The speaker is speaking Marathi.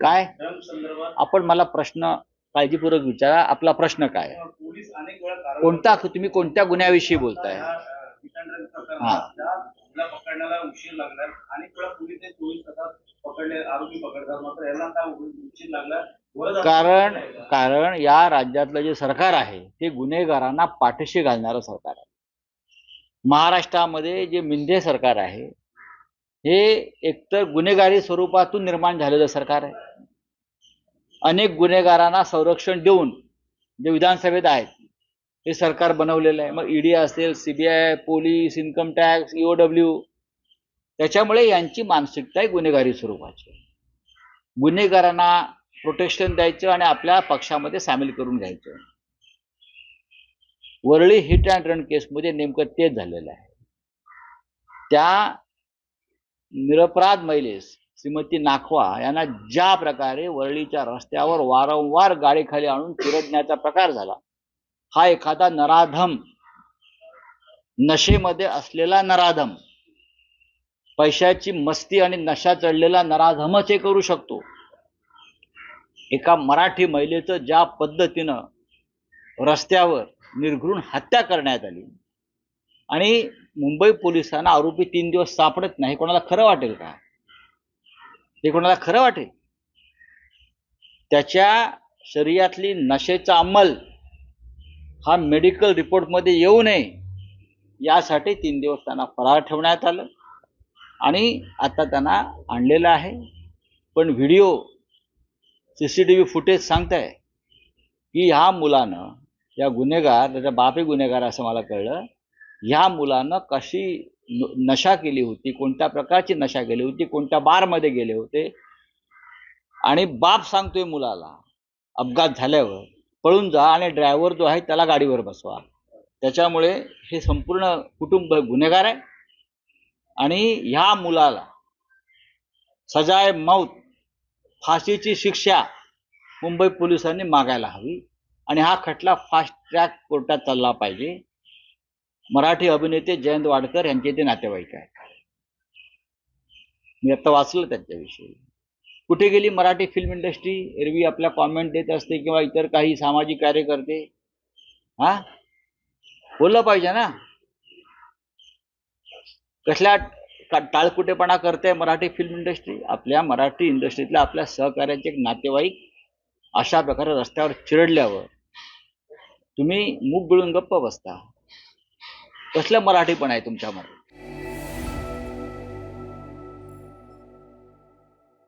काय? आपण मला प्रश्न काळजीपूर्वक विचारा. आपला प्रश्न काय? कोणता तुम्ही कोणत्या गुन्ह्याविषयी बोलताय? हा. कारण? कारण या राज्यातलं जे सरकार आहे ते गुन्हेगारांना पाठीशी घालणारं सरकार आहे. महाराष्ट्रामध्ये जे मिंदे सरकार आहे हे एकतर गुन्हेगारी स्वरूपातून निर्माण झालेलं सरकार आहे. अनेक गुन्हेगारांना संरक्षण देऊन जे विधानसभेत आहेत हे सरकार बनवलेलं आहे. मग ईडी असेल CBI police income tax EOW त्याच्यामुळे यांची मानसिकता आहे गुन्हेगारी स्वरूपाची गुन्हेगारांना प्रोटेक्शन द्यायचं आणि आपल्या पक्षामध्ये सामील करून घ्यायचं. वरळी हिट अँड रन केसमध्ये नेमकं तेच झालेलं आहे. त्या निरपराध महिलेस श्रीमती नाखवा यांना ज्या प्रकारे वरळीच्या रस्त्यावर वारंवार गाडीखाली आणून चिरडण्याचा प्रकार झाला हा एखादा नराधम नशेमध्ये असलेला नराधम पैशाची मस्ती आणि नशा चढलेला नराधमच हे करू शकतो. एका मराठी महिलेचं ज्या पद्धतीनं रस्त्यावर निर्घृण हत्या करण्यात आली आणि मुंबई पोलिसांना आरोपी तीन दिवस सापडत नाही. कोणाला खरं वाटेल का? हे कोणाला खरं वाटेल? त्याच्या शरीरातली नशेचा अंमल हा मेडिकल रिपोर्टमध्ये येऊ नये यासाठी तीन दिवस त्यांना फरार ठेवण्यात आलं आणि आता त्यांना आणलेलं आहे. पण video C C T V footage सांगताय की ह्या मुलानं या गुन्हेगार त्याचा बापही गुन्हेगार असं मला कळलं ह्या मुलानं कशी न- नशा केली होती कोणत्या प्रकारची नशा केली होती कोणत्या बारमध्ये गेले होते? आणि बाप सांगतोय मुलाला अपघात झाल्यावर पळून जा आणि ड्रायव्हर जो आहे त्याला गाडीवर बसवा. त्याच्यामुळे हे संपूर्ण कुटुंब गुन्हेगार आहे. आणि ह्या मुलाला सजाय मौत फाशीची शिक्षा मुंबई पोलिसांनी मागायला हवी. आणि हा खटला फास्ट ट्रॅक कोर्टात चालला पाहिजे. मराठी अभिनेते जयंत वाडकर यांचे ते नातेवाईक आहेत. मी आता वाचलं त्यांच्याविषयी. कुठे गेली मराठी फिल्म इंडस्ट्री एरवी आपल्या कॉमेंट देत असते किंवा इतर काही सामाजिक कार्य करते हा? बोललं पाहिजे ना. कसल्या का- टाळकुटेपणा करते मराठी फिल्म इंडस्ट्री आपल्या मराठी इंडस्ट्रीतल्या आपल्या सहकार्याचे एक नातेवाईक अशा प्रकारे रस्त्यावर चिरडल्यावर तुम्ही मूग गळून गप्प बसता. कसलं मराठीपण आहे तुमच्यामध्ये?